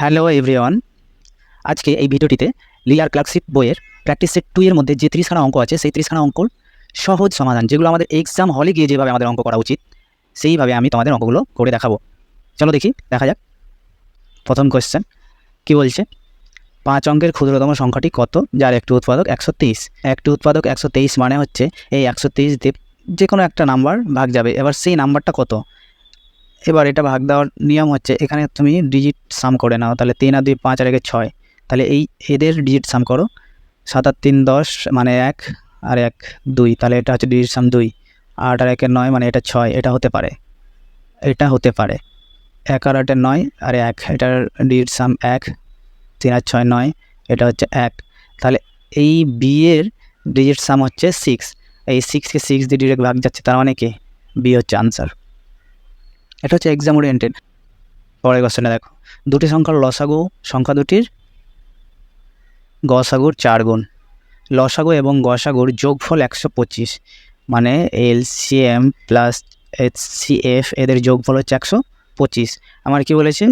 Hello everyone. আজকে এই ভিডিওটিতে লিয়ার ক্লার্কশিপ বইয়ের প্র্যাকটিস সেট টু এর মধ্যে যে ত্রিশখানা অঙ্ক আছে, সেই ত্রিশখানা অঙ্কর সহজ সমাধান, যেগুলো আমাদের এক্সাম হলে গিয়ে যেভাবে আমাদের অঙ্ক করা উচিত, সেইভাবে আমি তোমাদের অঙ্কগুলো করে দেখাবো। চলো দেখি, দেখা যাক। প্রথম কোয়েশ্চেন কি বলছে? পাঁচ অঙ্কের ক্ষুদ্রতম সংখ্যাটি কত, যার একটি উৎপাদক একশো তেইশ একটি উৎপাদক একশো তেইশ মানে হচ্ছে এই একশো তেইশ দিয়ে যে কোনো একটা নাম্বার ভাগ যাবে। এবার সেই নাম্বারটা কত? এবার এটা ভাগ দেওয়ার নিয়ম হচ্ছে, এখানে তুমি ডিজিট সাম করে নাও, তাহলে তিন আর দুই পাঁচ আর একে ছয়। তাহলে এই এদের ডিজিট সাম করো। সাত আর তিন দশ মানে এক আর এক দুই, তাহলে এটা হচ্ছে ডিজিট সাম দুই। আট আর একের নয় মানে এটা ছয়, এটা হতে পারে। এটা হতে পারে। এক আর আটের নয় আর এক, এটার ডিজিট সাম এক, তিন আর ছয় নয়, এটা হচ্ছে এক। তাহলে এই বি এর ডিজিট সাম হচ্ছে সিক্স এই সিক্সকে সিক্স দিয়ে ডিরেক্ট ভাগ যাচ্ছে, তার মানে কি? বি হচ্ছে আনসার এটা হচ্ছে এক্সাম ওরিয়েন্টেড পরের কোশ্চেনটা দেখো। দুটি সংখ্যার লসাগু, সংখ্যা দুটির গসাগুর চার গুণ। লসাগু এবং গসাগুর যোগফল একশো পঁচিশ। মানে LCM plus H C F এদের যোগফল হচ্ছে একশো পঁচিশ। আমার কি বলেছে?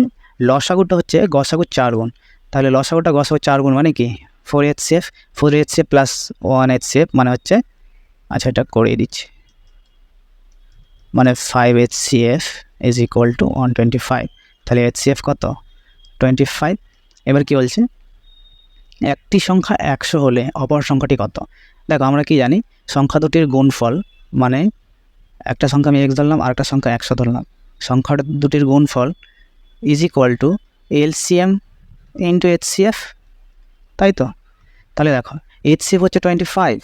লসাগুটা হচ্ছে গসাগুর চার গুণ। তাহলে লসাগুটা গসাগুর চার গুণ মানে কি? Four H CF four H CF plus one H CF মানে হচ্ছে আচ্ছা এটা করিয়ে দিচ্ছি। মানে five H C F is equal to one twenty five তাহলে এইচ সি এফ কত? টোয়েন্টি ফাইভ এবার কী বলছে? একটি সংখ্যা একশো হলে অপর সংখ্যাটি কত? দেখো, আমরা কি জানি? সংখ্যা দুটির গুণফল মানে একটা সংখ্যা আমি এক্স ধরলাম, আর একটা সংখ্যা একশো ধরলাম। সংখ্যা দুটির গুণফল is equal to L C LCM into H C F তাই তো? তাহলে দেখো এইচ সি এফ হচ্ছে টোয়েন্টি ফাইভ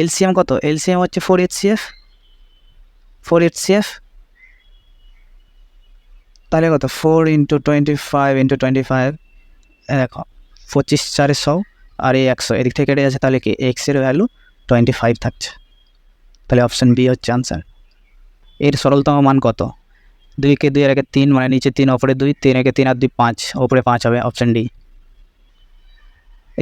এলসিএম কত? এলসিএম হচ্ছে four H C F four eight CF তাহলে কত? Four into twenty five into twenty five দেখো, পঁচিশ চারে আর এই একশো। এদিক থেকে কেটে যাচ্ছে, তাহলে কি এক্সের ভ্যালু টোয়েন্টি ফাইভ থাকছে। তাহলে অপশান বি হচ্ছে আনসার এর সরলতম মান কত? দুইকে দুই আর একে তিন মানে নিচে তিন, ওপরে দুই, তিন একে তিন আর দুই পাঁচ, ওপরে পাঁচ হবে অপশান ডি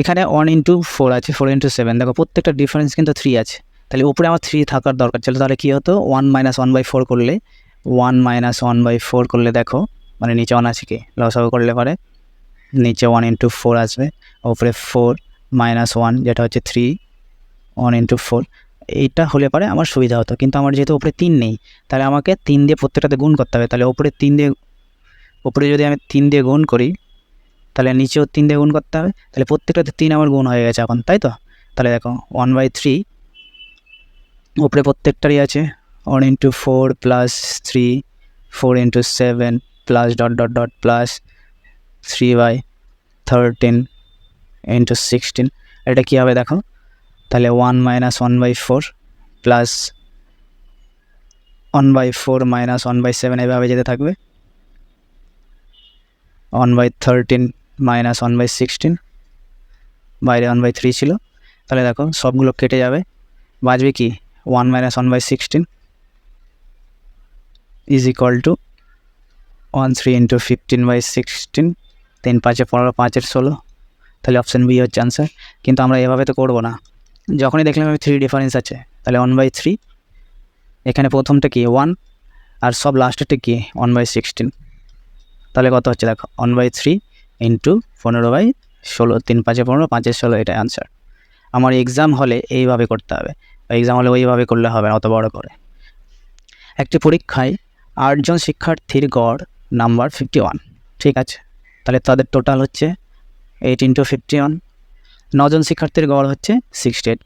এখানে ওয়ান ইন্টু ফোর আছে ফোর ইন্টু সেভেন দেখো, প্রত্যেকটা ডিফারেন্স কিন্তু থ্রি আছে। তাহলে উপরে আমার থ্রি থাকার দরকার ছিল। তাহলে কী হতো? One minus one by four করলে one minus one by four করলে দেখো মানে নিচে ওয়ান আছে কি? লসাগু করলে পরে। নিচে ওয়ান ইন্টু ফোর আসবে। ওপরে ফোর মাইনাস ওয়ান যেটা হচ্ছে থ্রি ওয়ান ইন্টু ফোর এইটা হলে পরে আমার সুবিধা হতো। কিন্তু আমার যেহেতু ওপরে তিন নেই, তাহলে আমাকে তিন দিয়ে প্রত্যেকটাতে গুণ করতে হবে। তাহলে ওপরে তিন দিয়ে ওপরে যদি আমি তিন দিয়ে গুণ করি, তাহলে নিচেও তিন দিয়ে গুণ করতে হবে। তাহলে প্রত্যেকটাতে তিন আমার গুণ হয়ে গেছে এখন, তাই তো? তাহলে দেখো ওয়ান বাই থ্রি উপরে প্রত্যেকটারই আছে। One into four plus three four into seven plus dot dot dot plus three by thirteen into sixteen এটা কী হবে দেখো? তাহলে one minus one by four plus one by four minus one by seven এভাবে যেতে থাকবে। One by thirteen minus one by sixteen বাইরে one by three ছিল। তাহলে দেখো সবগুলো কেটে যাবে। বাজবে কি? One minus one by sixteen is equal to one three into fifteen by sixteen তিন পাঁচে পনেরো, পাঁচের ষোলো। তাহলে অপশান বি হচ্ছে আনসার কিন্তু আমরা এভাবে তো করব না। যখনই দেখলাম আমি থ্রি ডিফারেন্স আছে, তাহলে ওয়ান বাই থ্রি এখানে প্রথমটা কি? ওয়ান আর সব লাস্টেরটা কি? ওয়ান বাই সিক্সটিন তাহলে কত হচ্ছে দেখো? ওয়ান বাই থ্রি ইন্টু পনেরো বাই ষোলো। তিন পাঁচে পনেরো, পাঁচের ষোলো এটাই আনসার আমার এক্সাম হলে এইভাবে করতে হবে। এক্সাম হলে ওইভাবে করলে হবে অত বড় করে। একটি পরীক্ষায় আটজন শিক্ষার্থীর গড় নাম্বার ফিফটি ওয়ান ঠিক আছে? তাহলে তাদের টোটাল হচ্ছে এইট ইন্টু ফিফটি ওয়ান নজন শিক্ষার্থীর গড় হচ্ছে সিক্সটি এইট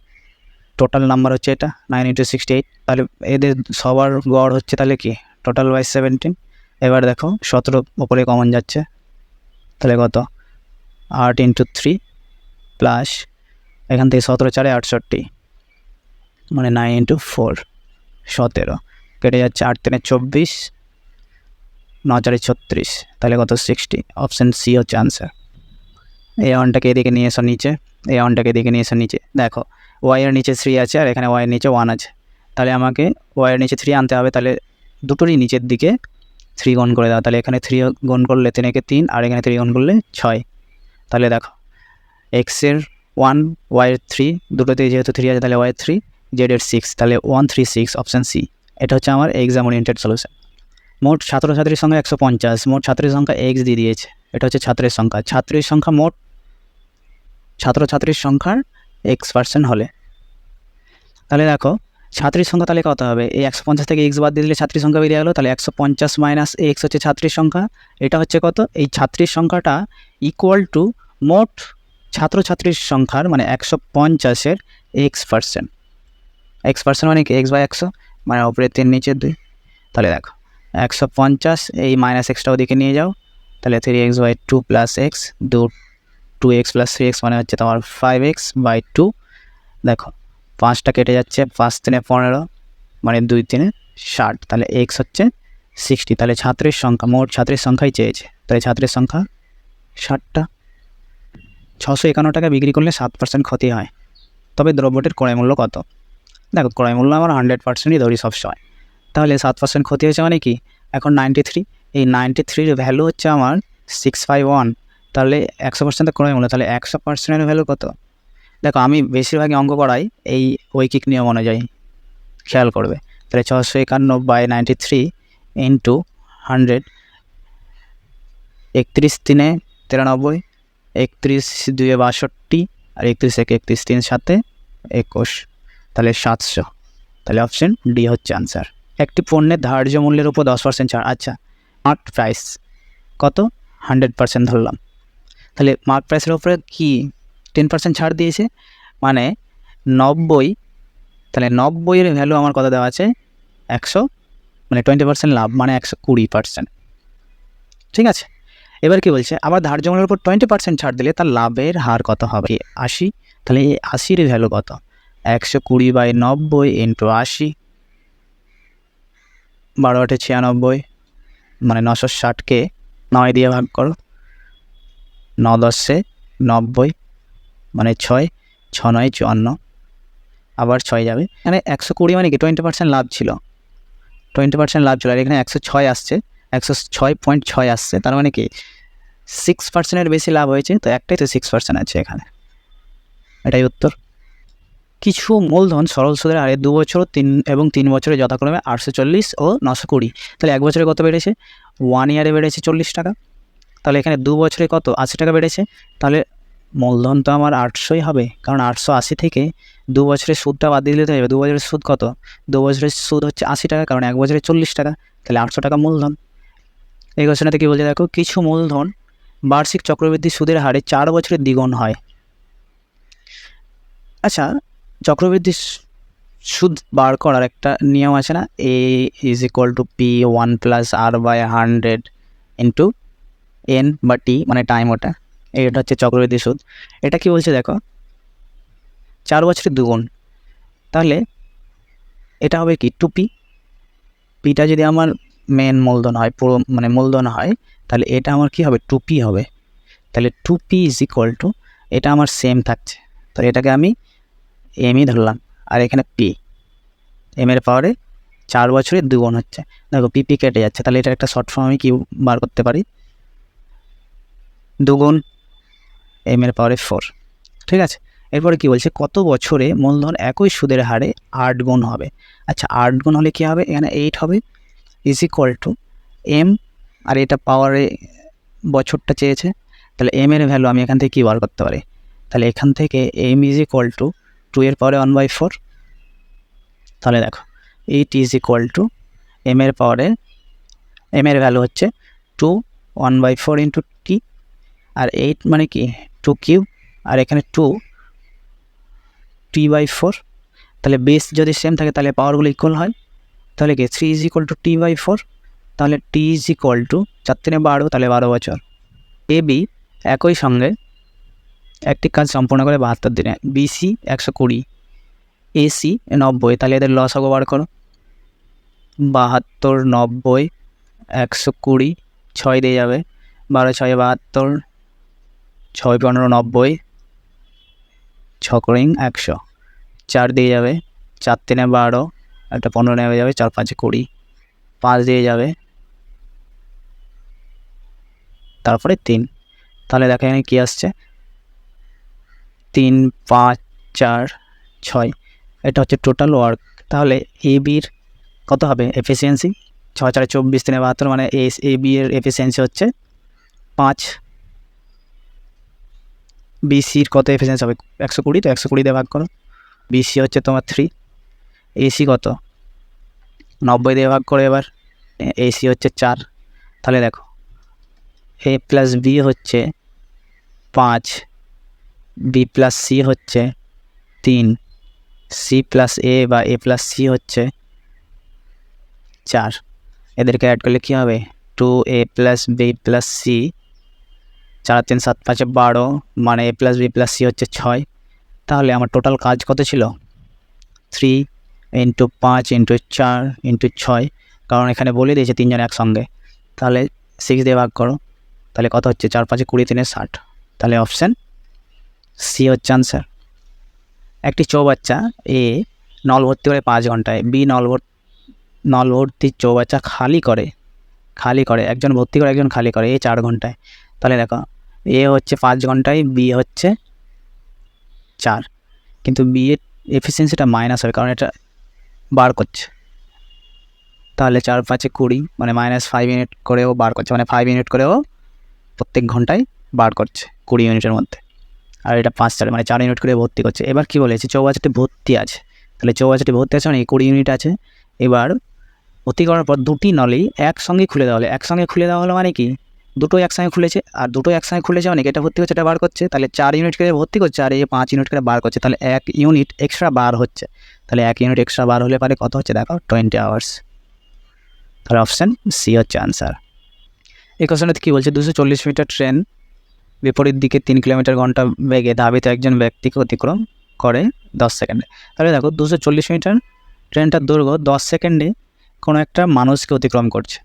টোটাল নাম্বার হচ্ছে এটা নাইন ইন্টু সিক্সটি এইট তাহলে এদের সবার গড় হচ্ছে তাহলে কি? টোটাল বাই সেভেন্টিন এবার দেখো সতেরো ওপরে কমন যাচ্ছে, তাহলে কত? আট ইন্টু থ্রি প্লাস এখান থেকে সতেরো চারে আটষট্টি মানে নাইন ইন্টু ফোর সতেরো। কেটে যাচ্ছে আট তিনে চব্বিশ, ন চারে ছত্রিশ। তাহলে কত? সিক্সটি অপশান সি হচ্ছে আনসার এই ওয়ানটাকে এদিকে নিয়ে এসো নিচে। এই ওয়ানটাকে এদিকে নিয়ে এসো নিচে। দেখো ওয়াইয়ের নিচে থ্রি আছে আর এখানে ওয়াইয়ের নিচে ওয়ান আছে। তাহলে আমাকে ওয়াইয়ের নিচে থ্রি আনতে হবে। তাহলে দুটোরই নিচের দিকে থ্রি গুণ করে দাও। তাহলে এখানে থ্রি গুণ করলে তিন একে তিন, আর এখানে থ্রি গুণ করলে ছয়। তাহলে দেখো এক্সের ওয়ান ওয়াইয়ের থ্রি দুটোতেই যেহেতু থ্রি আছে, তাহলে ওয়াইয়ের থ্রি জেডের সিক্স তাহলে one three six option C এটা হচ্ছে আমার এক্সাম ওরিয়েন্টেড সলিউশন মোট ছাত্রছাত্রীর সংখ্যা একশো পঞ্চাশ, মোট ছাত্রীর সংখ্যা এক্স দিয়ে দিয়েছে। এটা হচ্ছে ছাত্রের সংখ্যা। ছাত্রীর সংখ্যা মোট ছাত্রছাত্রীর সংখ্যার এক্স পার্সেন্ট হলে। তাহলে দেখো, ছাত্রীর সংখ্যা তাহলে কত হবে? এই একশো পঞ্চাশ থেকে এক্স বাদ দিয়ে দিলে ছাত্রীর সংখ্যা বেরিয়ে গেলো, তাহলে একশো পঞ্চাশ মাইনাস এক্স হচ্ছে ছাত্রীর সংখ্যা। এটা হচ্ছে কত? এই ছাত্রীর সংখ্যাটা ইকুয়াল টু মোট ছাত্রছাত্রীর সংখ্যার মানে একশো পঞ্চাশের এক্স পার্সেন্ট এক্স পার্সেন্ট মানে কি? এক্স বাই একশো মানে ওপরে তিন নিচে দুই। তাহলে দেখো, একশো পঞ্চাশ, এই মাইনাস এক্সটা ওদিকে নিয়ে যাও। তাহলে three x by two plus x দু two x plus three x মানে হচ্ছে তোমার ফাইভ এক্স বাই টু দেখো, পাঁচটা কেটে যাচ্ছে, পাঁচ তিনে পনেরো মানে দুই তিনে ষাট। তাহলে এক্স হচ্ছে সিক্সটি তাহলে ছাত্রের সংখ্যা, মোট ছাত্রের সংখ্যাই চেয়েছে। তাহলে ছাত্রের সংখ্যা ষাটটা। ছশো একান্ন টাকা বিক্রি করলে সাত পার্সেন্ট ক্ষতি হয়। তবে দ্রব্যটির ক্রয় মূল্য কত? দেখো ক্রয় মূল্য আমার হান্ড্রেড পার্সেন্টই ধরি সবসময়। তাহলে সাত পার্সেন্ট ক্ষতি হয়েছে মানে কি? এখন নাইনটি থ্রি এই নাইনটি থ্রির ভ্যালু হচ্ছে আমার সিক্স ফাইভ ওয়ান তাহলে একশো পার্সেন্টের ক্রয় মূল্য, তাহলে একশো পার্সেন্টের ভ্যালু কত? দেখো আমি বেশিরভাগই অঙ্ক করাই এই ঐকিক নিয়ম অনুযায়ী। খেয়াল করবে। তাহলে ছশো একান্ন by ninety three into hundred একত্রিশ তিনে তিরানব্বই, একত্রিশ দুয়ে বাষট্টি, আর একত্রিশ এক একত্রিশ তিন সাথে একুশ। তাহলে সাতশো। তাহলে অপশন ডি হচ্ছে আনসার একটি পণ্যের ধার্য মূল্যের উপর দশ পার্সেন্ট ছাড়। আচ্ছা মার্ক প্রাইস কত? হান্ড্রেড পার্সেন্ট ধরলাম। তাহলে মার্ক প্রাইসের উপরে কি টেন পার্সেন্ট ছাড় দিয়েছে? মানে নব্বই, তাহলে নব্বইয়ের ভ্যালু আমার কত দেওয়া আছে? একশো মানে টোয়েন্টি পার্সেন্ট লাভ মানে একশো কুড়ি পার্সেন্ট ঠিক আছে? এবার কি বলছে? আবার ধার্য মূল্যের উপর টোয়েন্টি পার্সেন্ট ছাড় দিলে তার লাভের হার কত হবে? আশি, তাহলে এই আশির ভ্যালু কত? একশো কুড়ি বাই নব্বই ইন্টু আশি, বারো আটে ছিয়ানব্বই মানে নশো ষাটকে নয় দিয়ে ভাগ করো। ন দশে নব্বই মানে ছয় ছ নয় চুয়ান্ন, আবার ছয় যাবে। এখানে একশো কুড়ি মানে কি? টোয়েন্টি পার্সেন্ট লাভ ছিল। টোয়েন্টি পার্সেন্ট লাভ ছিল, আর এখানে একশো ছয় আসছে। একশো ছয় পয়েন্ট ছয় আসছে, তার মানে কি? সিক্স পার্সেন্টের বেশি লাভ হয়েছে, তো একটাই তো সিক্স পার্সেন্ট আছে এখানে। এটাই উত্তর। কিছু মূলধন সরল সুদের হারে দু বছর, তিন এবং তিন বছরে যথাক্রমে আটশো চল্লিশ ও নশো কুড়ি। তাহলে এক বছরে কত বেড়েছে? ওয়ান ইয়ারে বেড়েছে চল্লিশ টাকা। তাহলে এখানে দু বছরে কত? আশি টাকা বেড়েছে। তাহলে মূলধন তো আমার আটশোই হবে, কারণ আটশো আশি থেকে দু বছরের সুদটা বাদ দিয়ে দিতে হবে। দু বছরের সুদ কত? দু বছরের সুদ হচ্ছে আশি টাকা, কারণ এক বছরে চল্লিশ টাকা। তাহলে আটশো টাকা মূলধন। এই ঘোষণাতে কী বলছে দেখো? কিছু মূলধন বার্ষিক চক্রবৃদ্ধি সুদের হারে চার বছরের দ্বিগুণ হয়। আচ্ছা চক্রবৃদ্ধি সুদ বার করার একটা নিয়ম আছে না? A is equal to P one plus R by hundred into N বা টি মানে টাইম ওটা। এটা হচ্ছে চক্রবৃদ্ধি সুদ। এটা কি বলছে দেখো? চার বছরের দুগুণ। তাহলে এটা হবে কি? টু পি পিটা যদি আমার মেন মূলধন হয়, পুরো মানে মূলধন হয়, তাহলে এটা আমার কি হবে? টু পি হবে। তাহলে two P is equal to এটা আমার সেম থাকছে। তো এটাকে আমি এমই ধরলাম। আর এখানে পি এম এর পাওয়ারে চার বছরের দুগুণ হচ্ছে। দেখো পিপি কেটে যাচ্ছে। তাহলে এটার একটা শর্ট ফর্ম আমি কি বার করতে পারি? দুগুণ এম এর পাওয়ারে ফোর ঠিক আছে? এরপরে কি বলছে? কত বছরে মূলধন একই সুদের হারে আট গুণ হবে? আচ্ছা আট গুণ হলে কী হবে? এখানে এইট হবে। ইজ ইকুয়াল টু এম আর এটা পাওয়ারে বছরটা চেয়েছে। তাহলে এম এর ভ্যালু আমি এখান থেকে কী বার করতে পারি? তাহলে এখান থেকে M is equal to two এর পাওয়ারে ওয়ান বাই ফোর তাহলে দেখো eight is equal to M এর পাওয়ারে এম এর ভ্যালু হচ্ছে two one by four into T R eight মানে কি? টু কিউব আর এখানে টু টি বাই ফোর তাহলে বেস যদি সেম থাকে, তাহলে পাওয়ারগুলো ইকুয়াল হয়। তাহলে কি? Three is equal to T by four তাহলে টি ইজ ইকুয়াল টু চার তিনে বারো, তাহলে বারো বছর। এ বি একই সঙ্গে একটি কাজ সম্পূর্ণ করে বাহাত্তর দিনে। বিসি একশো কুড়ি এসি নব্বই, তাহলে এদের লস হবে বার করো। বাহাত্তর, নব্বই, একশো কুড়ি, ছয় দিয়ে যাবে। বারো, ছয়, বাহাত্তর, ছয়, পনেরো, নব্বই, ছ করিং একশো। চার দিয়ে যাবে, চার তিনে বারো, একটা পনেরো নেমে যাবে, চার পাঁচে কুড়ি। পাঁচ দিয়ে যাবে, তারপরে তিন। তাহলে দেখা এখানে কী আসছে? তিন, পাঁচ, চার, ছয়। এটা হচ্ছে টোটাল ওয়ার্ক তাহলে এ বির কত হবে? এফিসিয়েন্সি ছ চারে চব্বিশ, তিনে বাহাত্তর মানে এ এ বি এর এফিসিয়েন্সি হচ্ছে পাঁচ। বিসির কত এফিসিয়েন্সি হবে? একশো কুড়ি, তো একশো কুড়ি দিয়ে ভাগ করো। বিসি হচ্ছে তোমার থ্রি এসি কত? নব্বই দিয়ে ভাগ করো এবার। এসি হচ্ছে চার। তাহলে দেখো এ প্লাস বি হচ্ছে পাঁচ। বি প্লাস সি হচ্ছে তিন, সি প্লাস এ বা এ প্লাস সি হচ্ছে চার। এদেরকে অ্যাড করলে কী হবে? Two A plus B plus C চার, তিন, সাত, পাঁচে, বারো মানে A plus B plus C হচ্ছে ছয়। তাহলে আমার টোটাল কাজ কত ছিল? থ্রি ইন্টু পাঁচ ইন্টু চার ইন্টু ছয়। কারণ এখানে বলে দিয়েছে তিনজন একসঙ্গে। তাহলে সিক্স দিয়ে ভাগ করো। তাহলে কত হচ্ছে? চার, পাঁচে, কুড়ি তিনে ষাট। তাহলে অপশান সি হচ্ছে আনসার একটি চৌবাচ্চা, এ নল ভর্তি করে পাঁচ ঘন্টায়, বি নল নল ভর্তি চৌবাচ্চা খালি করে খালি করে, একজন ভর্তি করে, একজন খালি করে, এ চার ঘন্টায়। তাহলে দেখো, এ হচ্ছে পাঁচ ঘন্টায়, বি হচ্ছে চার। কিন্তু বি এর এফিসিয়েন্সিটা মাইনাস হবে, কারণ এটা বার করছে। তাহলে চার পাঁচে কুড়ি মানে মাইনাস ফাইভ ইউনিট করেও বার করছে মানে ফাইভ ইউনিট করেও প্রত্যেক ঘন্টায় বার করছে কুড়ি ইউনিটের মধ্যে। আর এটা পাঁচ চার মানে চার ইউনিট করে ভর্তি করছে। এবার কি বলেছে চৌবাচ্চাটি ভর্তি আছে, তাহলে চৌবাচ্চাটি ভর্তি আছে মানে কুড়ি ইউনিট আছে। এবার ভর্তি করার পর দুটি নলেই একসঙ্গে খুলে দেওয়া হলো। একসঙ্গে খুলে দেওয়া হলো মানে কি? দুটো একসঙ্গে খুলেছে, আর দুটো একসঙ্গে খুলেছে অনেক এটা ভর্তি করছে, এটা বার করছে, তাহলে চার ইউনিট করে ভর্তি করছে, আর এই যে পাঁচ ইউনিট করে বার করছে, তাহলে এক ইউনিট এক্সট্রা বার হচ্ছে। তাহলে এক ইউনিট এক্সট্রা বার হলে পারে কত হচ্ছে দেখো টোয়েন্টি আওয়ার্স তাহলে অপশান সি হচ্ছে আনসার এই কোশ্চেনটা কী বলছে? দুশো চল্লিশ মিটার ট্রেন বিপরীত দিকে তিন কিলোমিটার ঘণ্টা বেগে ধাবিত একজন ব্যক্তিকে অতিক্রম করে দশ সেকেন্ডে। তাহলে দেখো, দুশো চল্লিশ মিটার ট্রেনটার দৈর্ঘ্য দশ সেকেন্ডে কোনো একটা মানুষকে অতিক্রম করছে।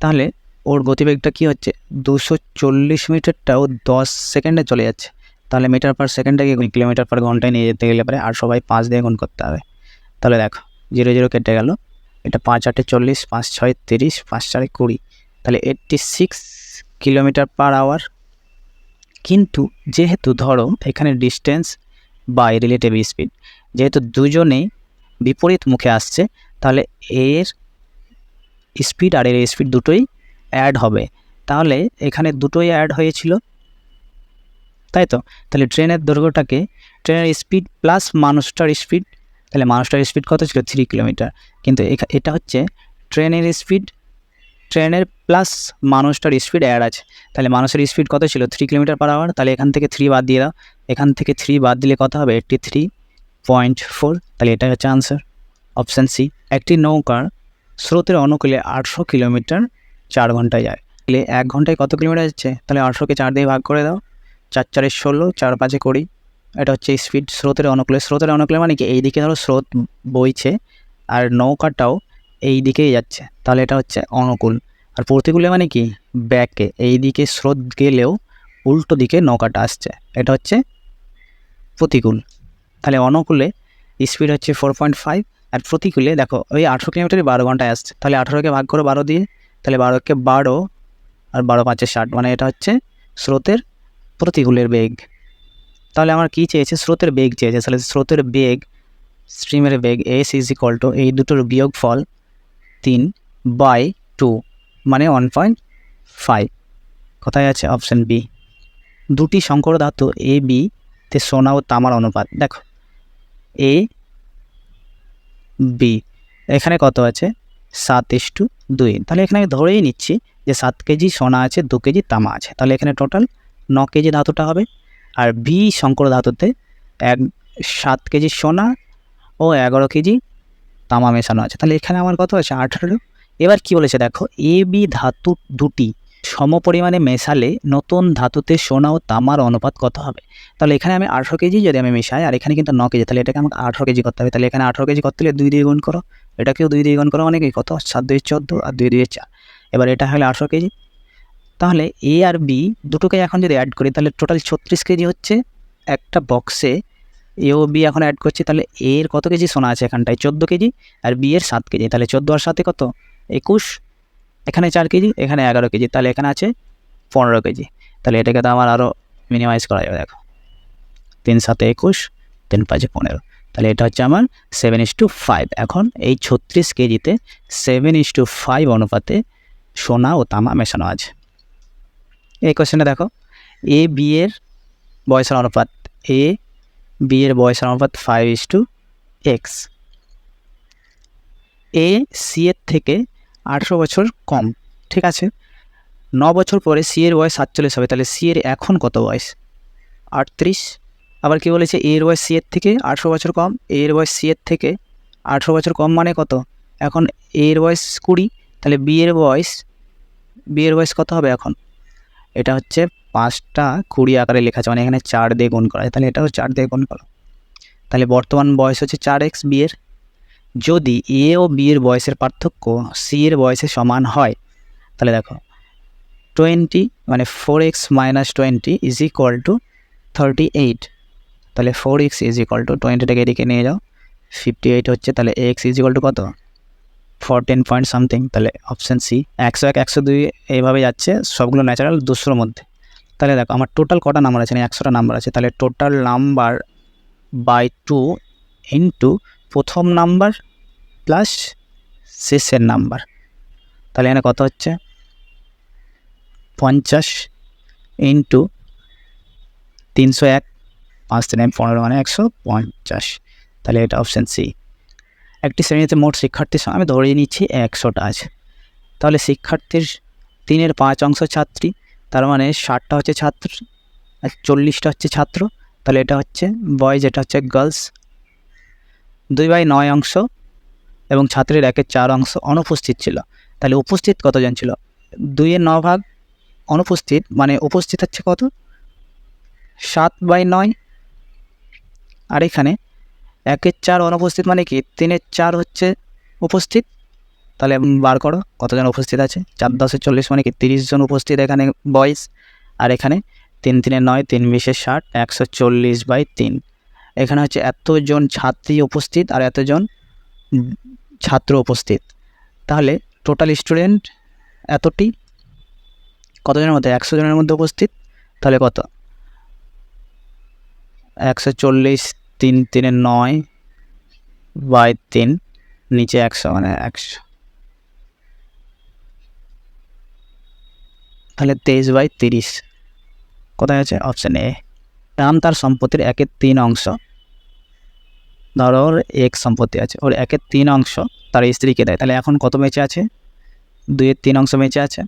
তাহলে ওর গতিবেগটা কী হচ্ছে? দুশো চল্লিশ মিটারটাও দশ সেকেন্ডে চলে যাচ্ছে। তাহলে মিটার পার সেকেন্ডটাকে কিলোমিটার পার ঘন্টায় নিয়ে যেতে গেলে পরে আর সবাই পাঁচ দিয়ে গুণ করতে হবে। তাহলে দেখো, জিরো জিরো কেটে গেল। এটা পাঁচ আটে চল্লিশ, পাঁচ ছয় তিরিশ, পাঁচ চারে কুড়ি। তাহলে eighty six kilometre per hour কিন্তু যেহেতু ধরো এখানে ডিস্টেন্স বাই রিলেটিভ স্পিড যেহেতু দুজনেই বিপরীত মুখে আসছে, তাহলে এর স্পিড আর এর স্পিড দুটোই অ্যাড হবে। তাহলে এখানে দুটোই অ্যাড হয়েছিল। তাই তো? তাহলে ট্রেনের দৈর্ঘ্যটাকে, ট্রেনের স্পিড প্লাস মানুষটার স্পিড তাহলে মানুষটার স্পিড কত ছিল? থ্রি কিলোমিটার কিন্তু এটা হচ্ছে ট্রেনের স্পিড ট্রেনের প্লাস মানুষটার স্পিড অ্যাড আছে। তাহলে মানুষের স্পিড কত ছিল? থ্রি কিলোমিটার পার আওয়ার তাহলে এখান থেকে থ্রি বাদ দিয়ে দাও। এখান থেকে থ্রি বাদ দিলে কত হবে? এইট্টি থ্রি পয়েন্ট ফোর তাহলে এটা হচ্ছে আনসার অপশান সি একটি নৌকার স্রোতের অনুকূলে আটশো কিলোমিটার চার ঘন্টায় যায়। তাহলে এক ঘন্টায় কত কিলোমিটার যাচ্ছে? তাহলে আটশোকে চার দিয়ে ভাগ করে দাও। চার চারে ষোলো, চার পাঁচে কুড়ি। এটা হচ্ছে স্পিড স্রোতের অনুকূলে। স্রোতের অনুকূলে মানে কি? এই দিকে ধরো স্রোত বইছে, আর নৌকাটাও এই দিকেই যাচ্ছে। তাহলে এটা হচ্ছে অনুকূল। আর প্রতিকূলে মানে কি? ব্যাকে এই দিকে স্রোত গেলেও উল্টো দিকে নৌকাটা আসছে। এটা হচ্ছে প্রতিকূল। তাহলে অনুকূলে স্পিড হচ্ছে ফোর পয়েন্ট ফাইভ আর প্রতিকূলে দেখো, ওই আঠেরো কিলোমিটারই বারো ঘন্টায় আসছে। তাহলে আঠেরোকে ভাগ করো বারো দিয়ে, তাহলে বারোকে বারো আর বারো পাঁচে ষাট মানে এটা হচ্ছে স্রোতের প্রতিকূলের বেগ। তাহলে আমার কী চেয়েছে? স্রোতের বেগ চেয়েছে। তাহলে স্রোতের বেগ স্ট্রিমের বেগ এস ইজ ইকুয়াল টু এই দুটোর বিয়োগ ফল তিন। বাই টু মানে ওয়ান পয়েন্ট ফাইভ কোথায় আছে অপশান বি দুটি সংকর ধাতু এ বি তে সোনা ও তামার অনুপাত, দেখো। এ বি এখানে কত আছে? সাত ইস টু দুই। তাহলে এখানে ধরেই নিচ্ছি যে সাত কেজি সোনা আছে, দু কেজি তামা আছে। তাহলে এখানে টোটাল ন কেজি ধাতুটা হবে। আর বি শঙ্কর ধাতুতে এক, সাত কেজি সোনা ও এগারো কেজি তামা মেশানো আছে। তাহলে এখানে আমার কত আছে? আঠারো। এবার কি বলেছে দেখো, এ বি ধাতু দুটি সমপরিমাণে মেশালে নতুন ধাতুতে সোনা ও তামার অনুপাত কত হবে? তাহলে এখানে আমি আঠেরো কেজি যদি আমি মেশাই, আর এখানে কিন্তু ন কেজি, তাহলে এটাকে আমাকে আঠেরো কেজি করতে হবে। তাহলে এখানে আঠেরো কেজি করতে হলে দুই দিয়ে গুণ করো। এটাকেও দুই দিয়ে গুণ করো অনেকেই কত? সাত দুই চোদ্দ আর দুই দুই চার। এবার এটা হলে আঠেরো কেজি। তাহলে এ আর বি দুটোকে এখন যদি অ্যাড করি, তাহলে টোটাল ছত্রিশ কেজি হচ্ছে একটা বক্সে এ। ও বি এখন অ্যাড করছি, তাহলে এর কত কেজি সোনা আছে এখানটায়? চোদ্দ কেজি। আর বি এর সাত কেজি। তাহলে চোদ্দ আর সাথে কত? একুশ, এখানে চার কেজি, এখানে এগারো কেজি, তাহলে এখানে আছে পনেরো কেজি। তাহলে এটাকে তো আমার আরও মিনিমাইজ করা যাবে, দেখো। তিন সাতে একুশ, তিন পাঁচে পনেরো। তাহলে এটা হচ্ছে আমার সেভেন ইস টু ফাইভ এখন এই ছত্রিশ কেজিতে সেভেন ইস টু ফাইভ অনুপাতে সোনা ও তামা মেশানো আছে। এই কোশ্চেনটা দেখো। এ বি এর বয়সের অনুপাত এ বি এর বয়সের অনুপাত five is to x A C এর থেকে আঠেরো বছর কম, ঠিক আছে? ন বছর পরে সি এর বয়স সাতচল্লিশ হবে, তাহলে সি এর এখন কত বয়স? আটত্রিশ। আবার কি বলেছে? এর বয়স সি এর থেকে আঠেরো বছর কম এর বয়স সি এর থেকে আঠেরো বছর কম মানে কত? এখন এর বয়স কুড়ি, তাহলে বি এর বয়স বি এর বয়স কত হবে এখন? এটা হচ্ছে পাঁচটা কুড়ি আকারে লেখা আছে মানে এখানে চার দিয়ে গুণ করা হয় তাহলে এটাও চার দিয়ে গুণ করা। তাহলে বর্তমান বয়স হচ্ছে চার এক্স বি এর যদি এ ও বি এর বয়সের পার্থক্য সি এর বয়সে সমান হয়, তাহলে দেখো টোয়েন্টি মানে four x minus twenty is equal to thirty eight তাহলে four x is equal to টোয়েন্টিটাকে এদিকে নিয়ে যাও ফিফটি এইট হচ্ছে, তাহলে এক্স ইজ ইকুয়াল টু কত? ফোরটিন পয়েন্ট সামথিং তাহলে অপশান সি একশো এক, একশো দুই এইভাবে যাচ্ছে, সবগুলো ন্যাচারাল দুশোর মধ্যে। তাহলে দেখো, আমার টোটাল কটা নাম্বার আছে? একশোটা নাম্বার আছে, তাহলে total number by two into প্রথম নাম্বার প্লাস শেষের নাম্বার। তাহলে এখানে কত হচ্ছে? পঞ্চাশ ইন্টু তিনশো এক, পাঁচ তিন পনেরো মানে একশো পঞ্চাশ। তাহলে এটা অপশান সি একটি শ্রেণীতে মোট শিক্ষার্থীর আমি ধরিয়ে নিচ্ছি একশোটা আছে। তাহলে শিক্ষার্থীর তিনের পাঁচ অংশ ছাত্রী, তার মানে ষাটটা হচ্ছে ছাত্র আর চল্লিশটা হচ্ছে ছাত্র। তাহলে এটা হচ্ছে বয়েজ এটা হচ্ছে গার্লস দুই বাই নয় অংশ এবং ছাত্রের একের চার অংশ অনুপস্থিত ছিল। তাহলে উপস্থিত কতজন ছিল? দুইয়ের ন ভাগ অনুপস্থিত মানে উপস্থিত হচ্ছে কত? সাত বাই নয়। আর এখানে একের চার অনুপস্থিত মানে কি? তিনের চার হচ্ছে উপস্থিত। তাহলে বার করো, কতজন উপস্থিত আছে? চার দশে চল্লিশ মানে কি? তিরিশ জন উপস্থিত এখানে বয়স। আর এখানে তিন তিনে নয়, তিন বিশে ষাট, একশো চল্লিশ বাই তিন। এখানে হচ্ছে এতজন ছাত্রী উপস্থিত আর এতজন ছাত্র উপস্থিত। তাহলে টোটাল স্টুডেন্ট এতটি? কতজনের মধ্যে? একশো জনের মধ্যে উপস্থিত? তাহলে কত? একশো চল্লিশ, তিন, তিনে নয়, বাই তিন, নিচে একশো মানে একশো। তাহলে তেইশ বাই তিরিশ। কোথায় আছে? Option A. রাম তার সম্পত্তির একের তিন অংশ। ধরো ওর এক সম্পত্তি আছে, ওর একের তিন অংশ তার স্ত্রীকে দেয়। তাহলে এখন কত বেঁচে আছে? দুইয়ের তিন অংশ বেঁচে আছে।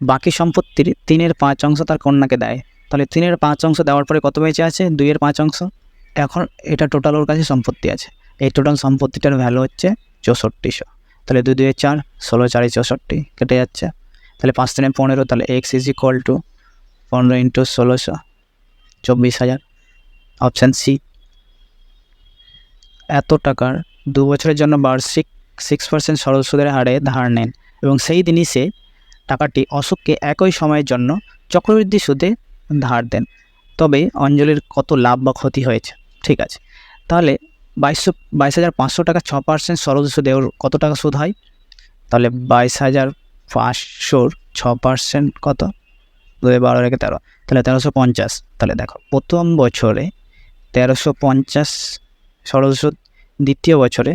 বাকি সম্পত্তির তিনের পাঁচ অংশ তার কন্যাকে দেয়। তাহলে তিনের পাঁচ অংশ দেওয়ার পরে কত বেঁচে আছে? দুইয়ের পাঁচ অংশ। এখন এটা টোটাল ওর কাছে সম্পত্তি আছে। এই টোটাল সম্পত্তিটার ভ্যালু হচ্ছে চৌষট্টিশো। তাহলে দুই দুয়ে চার, ষোলো চারে চৌষট্টি, কেটে যাচ্ছে। তাহলে পাঁচ তিনে পনেরো, তাহলে এক্স ইজ ইকুয়াল টু পনেরো ইন্টু ষোলোশো। চব্বিশ হাজার। অপশান সি এত টাকার দু বছরের জন্য বার্ষিক সিক্স পার্সেন্ট সরল সুদের হারে ধার নেন এবং সেই দিনই সে টাকাটি অশোককে একই সময়ের জন্য চক্রবৃদ্ধি সুদে ধার দেন। তবে অঞ্জলির কত লাভ বা ক্ষতি হয়েছে? ঠিক আছে। তাহলে বাইশশো, বাইশ হাজার পাঁচশো টাকা ছ পার্সেন্ট সরল সুদে ওর কত টাকা সুদ হয়? তাহলে বাইশ হাজার পাঁচশোর ছ পার্সেন্ট কত? দুই বারো রেখে তেরো। তাহলে তেরোশো পঞ্চাশ। তাহলে দেখো, প্রথম বছরে তেরোশো পঞ্চাশ সরল সুদ দ্বিতীয় বছরে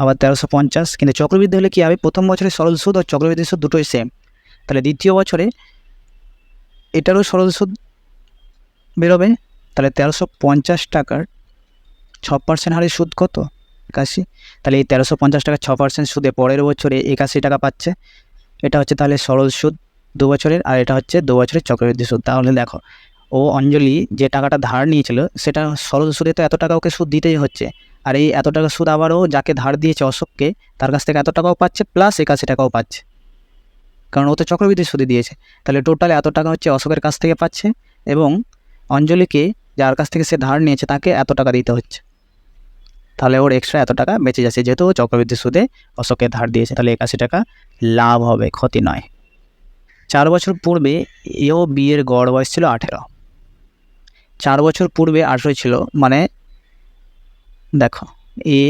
আবার তেরোশো পঞ্চাশ। কিন্তু চক্রবৃদ্ধি হলে কী হবে? প্রথম বছরে সরল সুদ আর চক্রবৃদ্ধি সুদ দুটোই সেম তাহলে দ্বিতীয় বছরে এটারও সরল সুদ বেরোবে। তাহলে তেরোশো পঞ্চাশ টাকার ছ পার্সেন্ট হারে সুদ কত? একাশি। তাহলে এই তেরোশো পঞ্চাশ টাকা ছ পার্সেন্ট সুদে পরের বছরে একাশি টাকা পাচ্ছে। এটা হচ্ছে তাহলে সরল সুদ। দু বছরের আর এটা হচ্ছে দু বছরের চক্রবৃদ্ধি সুদ। তাহলে দেখো, ও অঞ্জলি যে টাকাটা ধার নিয়েছিল, সেটা সরল সুদে তো এত টাকা ওকে সুদ দিতেই হচ্ছে। আর এই এত টাকা সুদ আবারও যাকে ধার দিয়েছে অশোককে, তার কাছ থেকে এত টাকাও পাচ্ছে প্লাস একাশি টাকাও পাচ্ছে। কারণ ও তো চক্রবৃদ্ধি সুদে দিয়েছে। তাহলে টোটাল এত টাকা হচ্ছে অশোকের কাছ থেকে পাচ্ছে এবং অঞ্জলিকে যার কাছ থেকে সে ধার নিয়েছে, তাকে এত টাকা দিতে হচ্ছে। তাহলে ওর এক্সট্রা এত টাকা বেঁচে যাচ্ছে, যেহেতু ও চক্রবৃদ্ধি সুদে অশোকে ধার দিয়েছে। তাহলে একাশি টাকা লাভ হবে, ক্ষতি নয়। চার বছর পূর্বে এও বিয়ের গড় বয়স ছিল আঠেরো। চার বছর পূর্বে আঠেরো ছিল মানে দেখো, এ,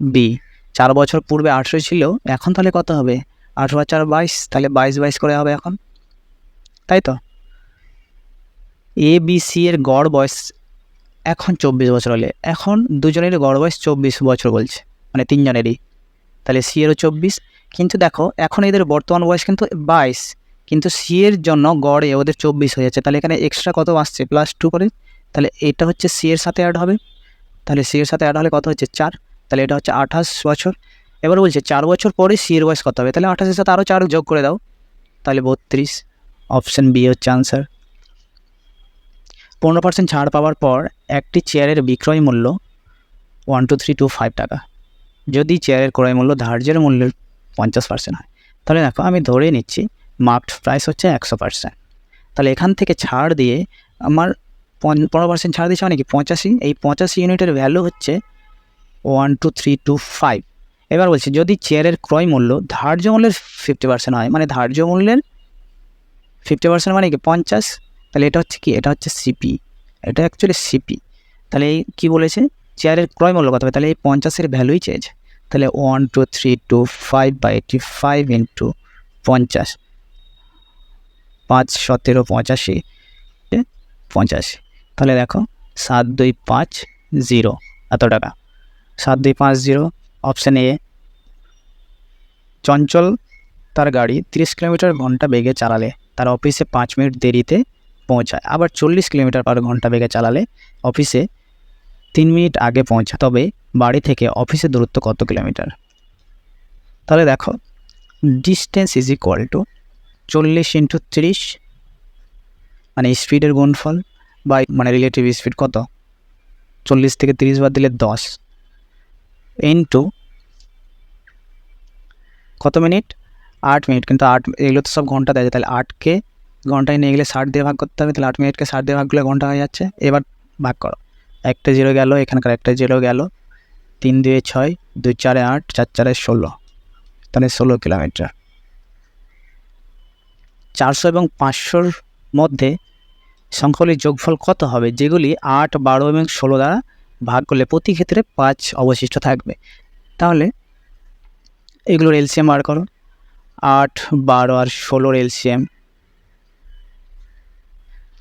বি, চার বছর পূর্বে আঠেরো ছিল, এখন তাহলে কত হবে? আঠেরো চার বাইশ, তাহলে বাইশ বাইশ করে হবে এখন। তাই তো? এ, বি, সি এর গড় বয়স এখন চব্বিশ বছর হলে, এখন দুজনের গড় বয়স চব্বিশ বছর বলছে মানে তিনজনেরই। তাহলে সি এরও চব্বিশ কিন্তু দেখো, এখন এদের বর্তমান বয়স কিন্তু বাইশ, কিন্তু সি এর জন্য গড়ে ওদের চব্বিশ হয়ে যাচ্ছে। তাহলে এখানে এক্সট্রা কত আসছে? প্লাস টু করে। তাহলে এটা হচ্ছে সি এর সাথে অ্যাড হবে। তাহলে সি এর সাথে অ্যাড হলে কত হচ্ছে? চার। তাহলে এটা হচ্ছে আঠাশ বছর। এবার বলছে, চার বছর পরে সি এর বয়স কত হবে? তাহলে আঠাশের সাথে আরও চার যোগ করে দাও। তাহলে বত্রিশ। অপশান বি হচ্ছে আনসার পনেরো পার্সেন্ট ছাড় পাওয়ার পর একটি চেয়ারের বিক্রয় মূল্য one two three two five টাকা। যদি চেয়ারের ক্রয় মূল্য ধার্যের মূল্যের পঞ্চাশ পার্সেন্ট হয়। তাহলে দেখো আমি ধরে নিচ্ছি মার্কড প্রাইস হচ্ছে একশো পার্সেন্ট তাহলে এখান থেকে ছাড় দিয়ে আমার পন- পনেরো পার্সেন্ট ছাড় দিচ্ছে মানে কি পঁচাশি? এই পঁচাশি ইউনিটের ভ্যালু হচ্ছে one two three two five এবার বলছি, যদি চেয়ারের ক্রয় মূল্য ধার্য মূল্যের ফিফটি পার্সেন্ট হয় মানে ধার্য মূল্যের ফিফটি পার্সেন্ট মানে কি পঞ্চাশ? তাহলে এটা হচ্ছে কি? এটা হচ্ছে সিপি এটা অ্যাকচুয়ালি সিপি তাহলে এই কী বলেছে? চেয়ারের ক্রয় মূল্য কত হবে? তাহলে এই পঞ্চাশের ভ্যালুই চেয়েছে। তাহলে one two three two five by eighty five into পঞ্চাশ। পাঁচ সতেরো পঁচাশি এ, পঁচাশি। তাহলে দেখো সাত দুই পাঁচ জিরো এত টাকা। সাত দুই পাঁচ জিরো অপশান এ চঞ্চল তার গাড়ি তিরিশ কিলোমিটার ঘণ্টা বেগে চালালে তার অফিসে পাঁচ মিনিট দেরিতে পৌঁছায়। আবার চল্লিশ কিলোমিটার পার ঘণ্টা বেগে চালালে অফিসে তিন মিনিট আগে পৌঁছায় তবে বাড়ি থেকে অফিসের দূরত্ব কত কিলোমিটার? তাহলে দেখো ডিস্টেন্স ইজ ইকুয়াল টু চল্লিশ ইন্টু তিরিশ মানে স্পিডের গুণফল বা মানে রিলেটিভ স্পিড কত? চল্লিশ থেকে তিরিশ বাদ দিলে দশ ইন্টু কত মিনিট? আট মিনিট, কিন্তু আট, এগুলো তো সব ঘণ্টা দেয়, তাহলে আটকে ঘন্টায় নিয়ে গেলে ষাট দিয়ে ভাগ করতে হবে, তাহলে আট মিনিটকে ষাট দিয়ে ভাগ করলে ঘণ্টা হয়ে যাচ্ছে, এবার ভাগ করো। একটা জিরো গেল, এখানকার একটা জিরো গেল। তিন দুয়ে ছয়, দুই, চারে আট, চার, চারে ষোলো। তাহলে ষোলো কিলোমিটার। চারশো এবং পাঁচশোর মধ্যে সংখ্যাগুলির যোগফল কত হবে? যেগুলি আট, বারো এবং ষোলো দ্বারা ভাগ করলে প্রতি ক্ষেত্রে পাঁচ অবশিষ্ট থাকবে। তাহলে এগুলোর এলসিএম বার করো। আট, বারো আর ষোলোর এলসিএম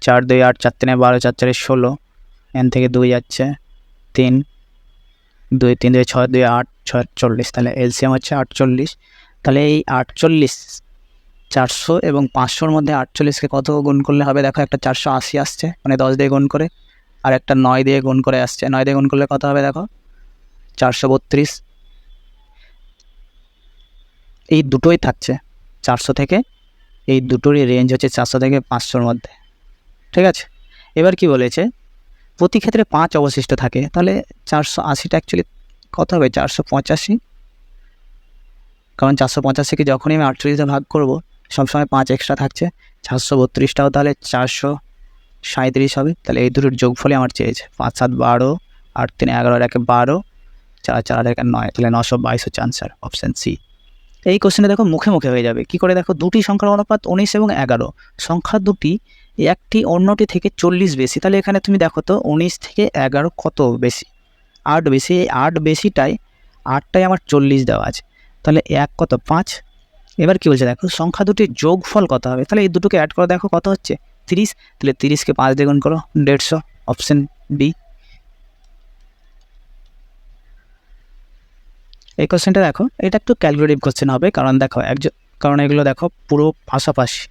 চার, দুই, আট, চার, তিনে বারো, চার, চারে ষোলো। এন থেকে দুই যাচ্ছে তিন, দুই তিন, দুই, ছয়, দুই, আট, ছয়, চল্লিশ। তাহলে এলসিএম হচ্ছে আটচল্লিশ। তাহলে এই আটচল্লিশ চারশো এবং পাঁচশোর মধ্যে আটচল্লিশকে কত গুণ করলে হবে? দেখো একটা চারশো আশি আসছে মানে দশ দিয়ে গুণ করে, আর একটা নয় দিয়ে গুণ করে আসছে। নয় দিয়ে গুণ করলে কত হবে দেখো? চারশো বত্রিশ। এই দুটোই থাকছে চারশো থেকে, এই দুটোরই রেঞ্জ হচ্ছে চারশো থেকে পাঁচশোর মধ্যে। ঠিক আছে? এবার কি বলেছে? প্রতি ক্ষেত্রে পাঁচ অবশিষ্ট থাকে, তাহলে চারশো আশিটা অ্যাকচুয়ালি কত হবে? চারশো পঁচাশি? কারণ চারশো পঁচাশিকে যখনই আমি আটচল্লিশে ভাগ করব, সবসময় পাঁচ এক্সট্রা থাকছে। চারশো বত্রিশটাও তাহলে চারশো সাঁত্রিশ হবে। তাহলে এই দুটোর যোগফলে আমার চেয়েছে পাঁচ, সাত, বারো, আট, তিন, এগারো একে বারো, চার চার, আর একে নয়, তাহলে নশো বাইশ হচ্ছে আনসার অপশান সি এই কোশ্চেনে দেখো মুখে মুখে হয়ে যাবে। কি করে দেখো? দুটি সংখ্যার অনুপাত উনিশ এবং এগারো। সংখ্যা দুটি একটি অন্যটি থেকে চল্লিশ বেশি। তাহলে এখানে তুমি দেখো তো, উনিশ থেকে এগারো কত বেশি? আট বেশি, এই আট বেশিটাই আটটাই আমার চল্লিশ দেওয়া আছে। তাহলে এক কত? পাঁচ। এবার কী বলছে দেখো, সংখ্যা দুটির যোগফল কত হবে? তাহলে এই দুটোকে অ্যাড করে, দেখো কত হচ্ছে? তিরিশ। তাহলে তিরিশকে পাঁচ দিয়ে করো, দেড়শো অপশন বি এই কোশ্চেনটা দেখো, এটা একটু ক্যালকুলেটিভ কোশ্চেন হবে, কারণ দেখো একজন কারণ এগুলো দেখো পুরো পাশাপাশি।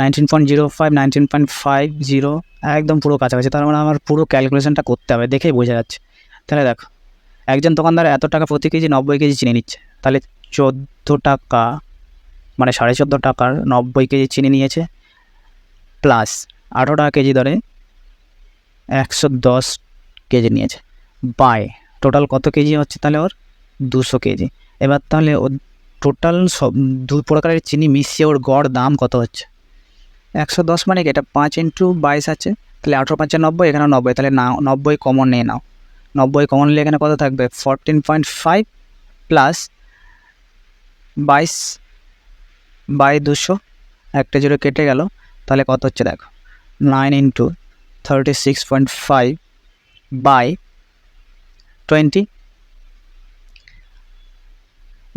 Nineteen point zero five nineteen point five zero একদম পুরো কাছাকাছি। তার মানে আমার পুরো ক্যালকুলেশনটা করতে হবে, দেখেই বোঝা যাচ্ছে। তাহলে দেখো, একজন দোকানদার এত টাকা প্রতি কেজি, নব্বই কেজি চিনি নিচ্ছে। তাহলে চোদ্দ টাকা মানে সাড়ে চোদ্দ টাকার নব্বই কেজি চিনি নিয়েছে প্লাস আঠেরো টাকা কেজি দরে একশো দশ কেজি নিয়েছে। বাই টোটাল কত কেজি হচ্ছে তাহলে ওর? দুশো কেজি। এবার তাহলে ও টোটাল সব দু প্রকারের চিনি মিশিয়ে ওর গড় দাম কত হচ্ছে? একশো দশ মানে কি? এটা পাঁচ ইন্টু বাইশ আছে। তাহলে আঠেরো পাঁচে নব্বই, এখানে নব্বই। তাহলে না নব্বই কমন নিয়ে নাও। নব্বই কমন নিলে এখানে কত থাকবে? ফরটিন পয়েন্ট ফাইভ প্লাস বাইশ বাই দুশো, একটা জিরো কেটে গেল। তাহলে কত হচ্ছে দেখো? Nine into thirty six point five by twenty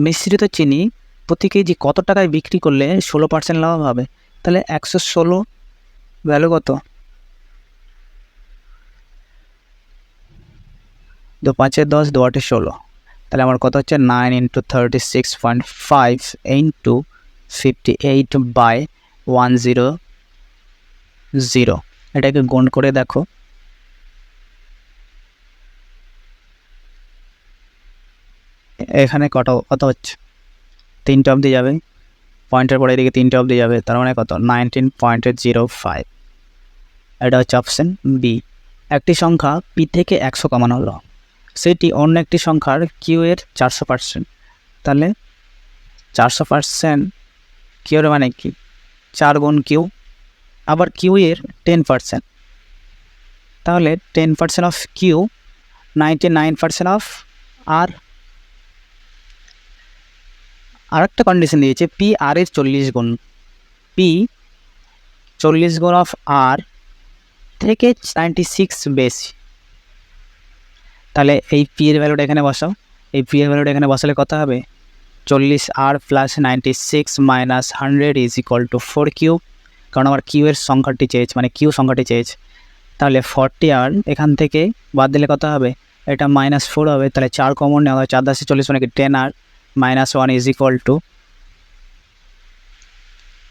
মিশ্রিত চিনি প্রতি কেজি কত টাকায় বিক্রি করলে ষোলো পার্সেন্ট লাভ হবে? তাহলে একশো ষোলো ভ্যালু কত? দু পাঁচে দশ, দু আটে ষোলো। তাহলে আমার কত হচ্ছে? Nine into thirty six point five into fifty eight by one zero zero এটাকে গুণ করে দেখো। এখানে কত কত হচ্ছে? তিনটে অবধি যাবে। পয়েন্টের পরে এদিকে তিনটে অবধি যাবে, তার মানে কত? নাইনটিন পয়েন্ট জিরো ফাইভ এটা হচ্ছে অপশান বি একটি সংখ্যা পি থেকে একশো কমানো হলো। সেটি অন্য একটি সংখ্যার কিউ এর চারশো পার্সেন্ট তাহলে চারশো পার্সেন্ট কিউর মানে কি? চার গুণ কিউ আবার কিউ এর টেন পার্সেন্ট তাহলে ten percent of Q ninety nine percent of আর আর একটা কন্ডিশন দিয়েছে পি আর এর চল্লিশ গুণ। পি চল্লিশ গুণ অফ আর থেকে নাইনটি সিক্স বেশি। তাহলে এই পি এর ভ্যালুটা এখানে বসাও। এই পি এর ভ্যালুটা এখানে বসালে কত হবে? চল্লিশ R plus ninety six minus hundred is equal to four Q কারণ আমার কিউ এর সংখ্যাটি চেয়েছে মানে কিউ সংখ্যাটি চেয়েছে। তাহলে ফর্টি আর এখান থেকে বাদ দিলে কত হবে? এটা মাইনাস ফোর হবে, তাহলে চার কমন নেওয়া হয়, চার দশে চল্লিশ মানে কি ten R minus one is equal to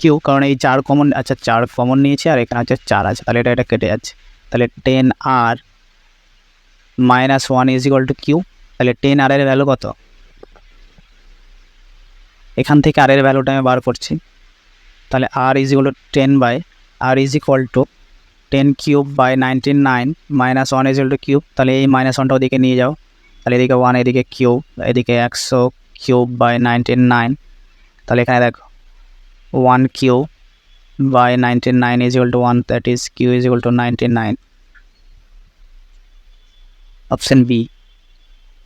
Q কারণ এই চার কমন আচ্ছা চার কমন নিয়েছে আর এখানে হচ্ছে চার আছে, তাহলে এটা এটা কেটে যাচ্ছে। তাহলে ten R minus one is equal to Q তাহলে টেন আর এর ভ্যালু কত? এখান থেকে আর এর ভ্যালুটা আমি বার করছি। তাহলে R is equal to ten by R is equal to ten cube by nineteen nine minus one is equal to cube তাহলে এই মাইনাস ওয়ানটা ওদিকে নিয়ে যাও। তাহলে এদিকে ওয়ান এদিকে কিউব এদিকে একশো কিউব বাই নাইনটিন নাইন তাহলে এখানে দেখো one Q by nineteen nine is to one that is Q is to nineteen nine option B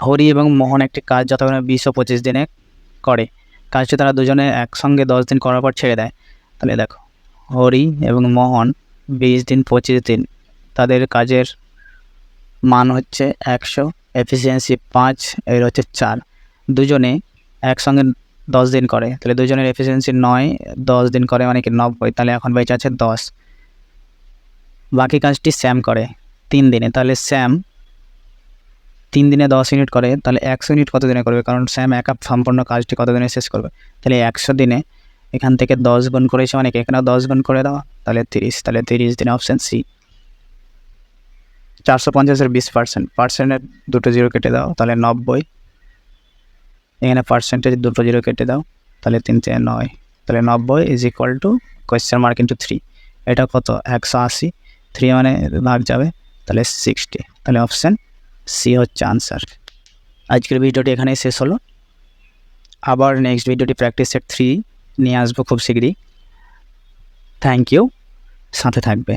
Hari এবং মোহন একটি কাজ যতক্ষণ বিশ ও পঁচিশ দিনে করে। কাজটি তারা দুজনে একসঙ্গে দশ দিন করার পর ছেড়ে দেয়। তাহলে দেখো, হরি এবং মোহন বিশ দিন, পঁচিশ দিন, তাদের কাজের মান হচ্ছে একশো এফিসিয়েন্সি পাঁচ, এর হচ্ছে চার। দুজনে একসঙ্গে দশ দিন করে। তাহলে দুজনের এফিসিয়েন্সি নয়, দশ দিন করে মানে কি নব্বই, তাহলে এখন বেঁচে আছে দশ। বাকি কাজটি স্যাম করে, তিন দিনে। তাহলে স্যাম তিন দিনে দশ ইউনিট করে, তাহলে একশো ইউনিট কত দিনে করবে? কারণ স্যাম একা সম্পূর্ণ কাজটি কত দিনে শেষ করবে? তাহলে একশো দিনে এখান থেকে দশ গুণ করেছে মানে এখানেও দশ গুণ করে দেওয়া তাহলে তিরিশ। তাহলে তিরিশ দিনে অপশান সি চারশো পঞ্চাশের বিশ পার্সেন্ট পার্সেন্টের দুটো জিরো কেটে দাও, তাহলে নব্বই। এখানে পার্সেন্টেজ দুটো জিরো কেটে দাও, তাহলে তিন তিন নয়। তাহলে নব্বই is equal to question mark into three এটা কত? একশো আশি। থ্রি মানে ভাগ যাবে, তাহলে সিক্সটি তাহলে অপশান সি হচ্ছে আনসার আজকের ভিডিওটি এখানেই শেষ হলো। আবার নেক্সট ভিডিওটি প্র্যাকটিস সেট থ্রি নিয়ে আসব খুব শীঘ্রই থ্যাংক ইউ সাথে থাকবে।